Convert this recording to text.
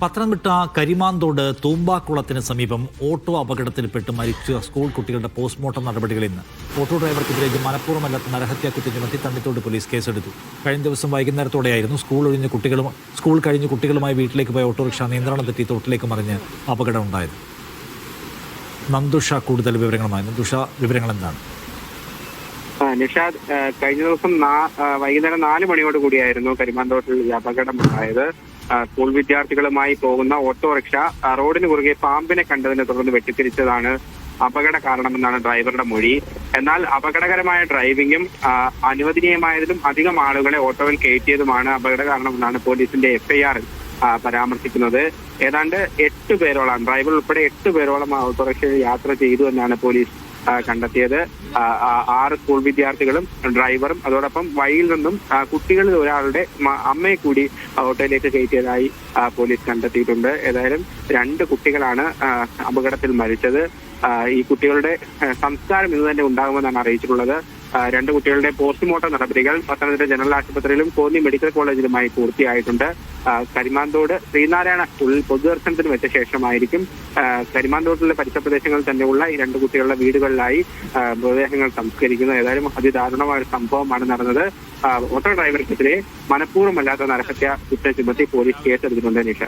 പത്തനംതിട്ട കരിമാന്തോട് തൂമ്പാക്കുളത്തിന് സമീപം ഓട്ടോ അപകടത്തിൽപ്പെട്ട് മരിച്ച സ്കൂൾ കുട്ടികളുടെ പോസ്റ്റ്മോർട്ടം നടപടികൾ ഇന്ന്. ഓട്ടോ ഡ്രൈവർക്കെതിരെ മനഃപൂർവമല്ലാത്ത നരഹത്യാ കുറ്റം ചുമത്തി തണ്ണിത്തോട് പോലീസ് കേസെടുത്തു. കഴിഞ്ഞ ദിവസം വൈകുന്നേരത്തോടെയായിരുന്നു സ്കൂൾ ഒഴിഞ്ഞ് കുട്ടികളും സ്കൂൾ കഴിഞ്ഞ് കുട്ടികളുമായി വീട്ടിലേക്ക് പോയ ഓട്ടോറിക്ഷ നിയന്ത്രണം തെറ്റി തോട്ടിലേക്ക് മറിഞ്ഞ് അപകടം ഉണ്ടായത്. നന്ദുഷ കൂടുതൽ വിവരങ്ങളുമായി. നന്ദുഷ വിവരങ്ങൾ എന്താണ് നിഷാദ് കഴിഞ്ഞ ദിവസം വൈകുന്നേരം നാല് മണിയോട് കൂടിയായിരുന്നു കരിമാന്തോട്ടിൽ അപകടം ഉണ്ടായത് സ്കൂൾ വിദ്യാർത്ഥികളുമായി പോകുന്ന ഓട്ടോറിക്ഷ റോഡിന് കുറുകെ പാമ്പിനെ കണ്ടതിനെ തുടർന്ന് വെട്ടിത്തിരിച്ചതാണ് അപകട കാരണമെന്നാണ് ഡ്രൈവറുടെ മൊഴി. എന്നാൽ അപകടകരമായ ഡ്രൈവിംഗും അനുവദനീയമായതിലും അധികം ആളുകളെ ഓട്ടോയിൽ കയറ്റിയതുമാണ് അപകട കാരണമെന്നാണ് പോലീസിന്റെ എഫ്ഐആറിൽ പരാമർശിക്കുന്നത്. ഏതാണ്ട് എട്ട് പേരോളം ഡ്രൈവർ ഉൾപ്പെടെ എട്ട് പേരോളം ഓട്ടോറിക്ഷയിൽ യാത്ര ചെയ്തു എന്നാണ് പോലീസ് കണ്ടെത്തിയത്. ആറ് സ്കൂൾ വിദ്യാർത്ഥികളും ഡ്രൈവറും അതോടൊപ്പം വഴിയിൽ നിന്നും കുട്ടികളിൽ ഒരാളുടെ അമ്മയെ കൂടി ഓട്ടോയിലേക്ക് കയറ്റിയതായി പോലീസ് കണ്ടെത്തിയിട്ടുണ്ട്. ഏതായാലും രണ്ട് കുട്ടികളാണ് അപകടത്തിൽ മരിച്ചത്. ഈ കുട്ടികളുടെ സംസ്കാരം ഇന്ന് തന്നെ ഉണ്ടാകുമെന്നാണ് അറിയിച്ചിട്ടുള്ളത്. രണ്ട് കുട്ടികളുടെ പോസ്റ്റ്മോർട്ടം നടപടികൾ പത്തനംതിട്ട ജനറൽ ആശുപത്രിയിലും കോന്നി മെഡിക്കൽ കോളേജിലുമായി പൂർത്തിയായിട്ടുണ്ട്. കരിമാന്തോട് ശ്രീനാരായണ സ്കൂളിൽ പൊതുദർശനത്തിന് വെച്ച ശേഷമായിരിക്കും കരിമാന്തോട്ടിലെ പരിസര പ്രദേശങ്ങളിൽ തന്നെയുള്ള ഈ രണ്ട് കുട്ടികളുടെ വീടുകളിലായി മൃതദേഹങ്ങൾ സംസ്കരിക്കുന്നത്. ഏതായാലും അതിദാരുണമായ ഒരു സംഭവമാണ് നടന്നത്. ഓട്ടോ ഡ്രൈവർക്കെതിരെ മനഃപൂർവമല്ലാത്ത നരഹത്യ കുറ്റ ചുമത്തി പോലീസ് കേസെടുത്തിട്ടുണ്ട് നിഷ